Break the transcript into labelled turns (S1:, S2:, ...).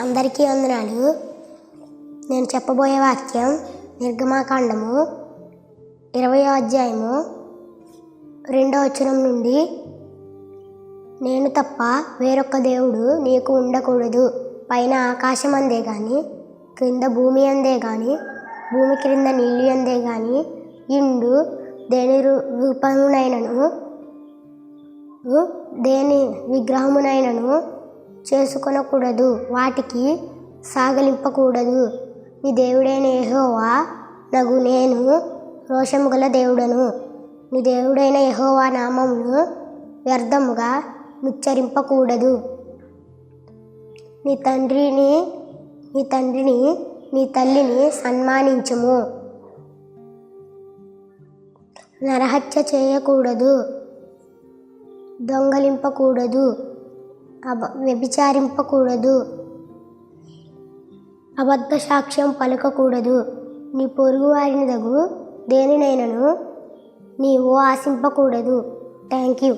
S1: అందరికీ వందనాలు. నేను చెప్పబోయే వాక్యం నిర్గమాకాండము ఇరవై అధ్యాయము రెండో వచనం నుండి నేను తప్ప వేరొక దేవుడు నీకు ఉండకూడదు. పైన ఆకాశం అందే కానీ క్రింద భూమి అందే కానీ భూమి క్రింద నీళ్ళు అందే కానీ ఇండు దేని రూ- రూపమునైనను దేని విగ్రహమునైనను చేసుకొనకూడదు. వాటికి సాగలింపకూడదు. నీ దేవుడైన యహోవా నగు నేను రోషము గల దేవుడను. నీ దేవుడైన యహోవా నామమును వ్యర్థముగా ముచ్చరింపకూడదు. నీ తండ్రిని నీ తండ్రిని నీ తల్లిని సన్మానించము. నరహత్య చేయకూడదు. దొంగలింపకూడదు. అబ వ్యభిచారింపకూడదు. అబద్ధ సాక్ష్యం పలకకూడదు. నీ పొరుగు వారిని దగు దేనినైనను నీవు ఆశింపకూడదు. Thank you